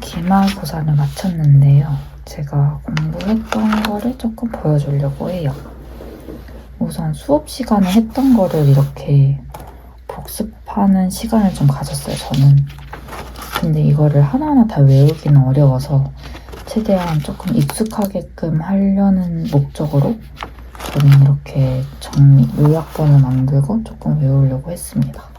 기말고사를 마쳤는데요. 제가 공부했던 거를 조금 보여주려고 해요. 우선 수업 시간에 했던 거를 이렇게 복습하는 시간을 좀 가졌어요, 저는. 근데 이거를 하나하나 다 외우기는 어려워서 최대한 조금 익숙하게끔 하려는 목적으로 저는 이렇게 정리, 요약본을 만들고 조금 외우려고 했습니다.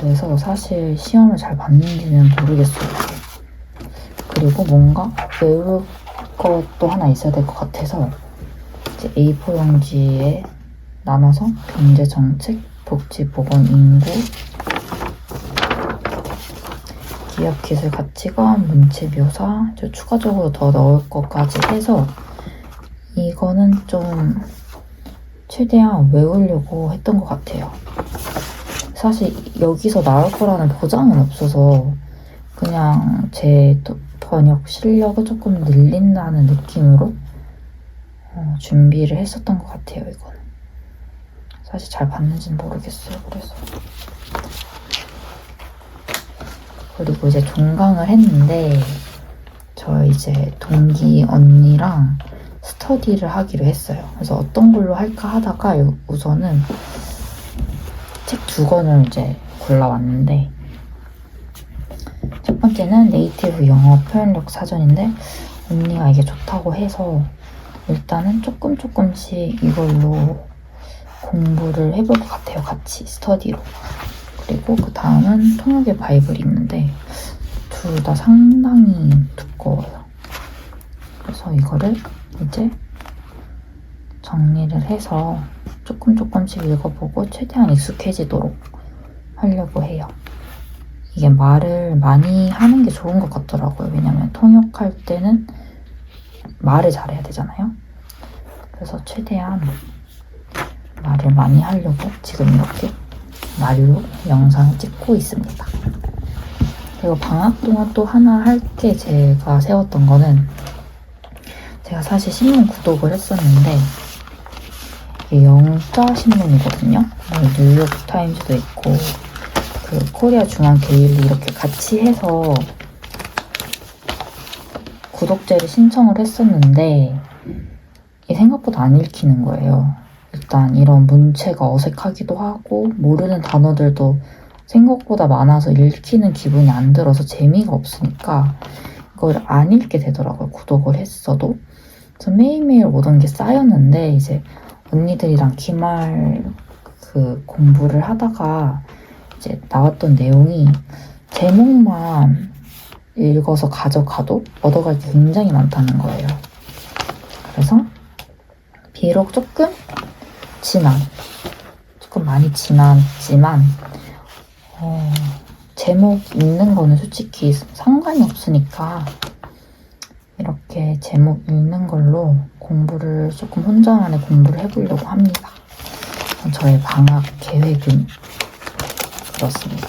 그래서 사실 시험을 잘 봤는지는 모르겠어요. 그리고 뭔가 외울 것도 하나 있어야 될 것 같아서 이제 A4 용지에 나눠서 경제 정책, 복지 보건 인구, 기업 기술 가치관, 문체 묘사, 저 추가적으로 더 넣을 것까지 해서 이거는 좀 최대한 외우려고 했던 것 같아요. 사실 여기서 나올 거라는 보장은 없어서 그냥 제또 번역 실력을 조금 늘린다는 느낌으로 어, 준비를 했었던 것 같아요, 이거는. 사실 잘 봤는지는 모르겠어요, 그래서. 그리고 이제 종강을 했는데, 저 이제 동기 언니랑 스터디를 하기로 했어요. 그래서 어떤 걸로 할까 하다가 요- 우선은 책 두 권을 이제 골라왔는데, 첫 번째는 네이티브 영어 표현력 사전인데, 언니가 이게 좋다고 해서 일단은 조금 조금씩 이걸로 공부를 해볼 것 같아요. 같이 스터디로. 그리고 그 다음은 통역의 바이블이 있는데 둘 다 상당히 두꺼워요. 그래서 이거를 이제 정리를 해서 조금 조금씩 읽어보고 최대한 익숙해지도록 하려고 해요. 이게 말을 많이 하는 게 좋은 것 같더라고요. 왜냐면 통역할 때는 말을 잘해야 되잖아요. 그래서 최대한 말을 많이 하려고 지금 이렇게 말로 영상을 찍고 있습니다. 그리고 방학 동안 또 하나 할게 제가 세웠던 거는 제가 사실 신문 구독을 했었는데 이게 영자 신문이거든요. 뭐 뉴욕 타임즈도 있고 그 코리아 중앙 데일리 이렇게 같이 해서 구독제를 신청을 했었는데 이게 생각보다 안 읽히는 거예요. 일단 이런 문체가 어색하기도 하고 모르는 단어들도 생각보다 많아서 읽히는 기분이 안 들어서 재미가 없으니까 이걸 안 읽게 되더라고요. 구독을 했어도. 그래서 매일매일 오던 게 쌓였는데 이제 언니들이랑 기말 그 공부를 하다가 이제 나왔던 내용이 제목만 읽어서 가져가도 얻어갈 게 굉장히 많다는 거예요. 그래서 비록 조금 지난 조금 많이 지났지만 어, 제목 읽는 거는 솔직히 상관이 없으니까 이렇게 제목 읽는 걸로 공부를 조금 혼자만의 공부를 해보려고 합니다. 저의 방학 계획은 그렇습니다.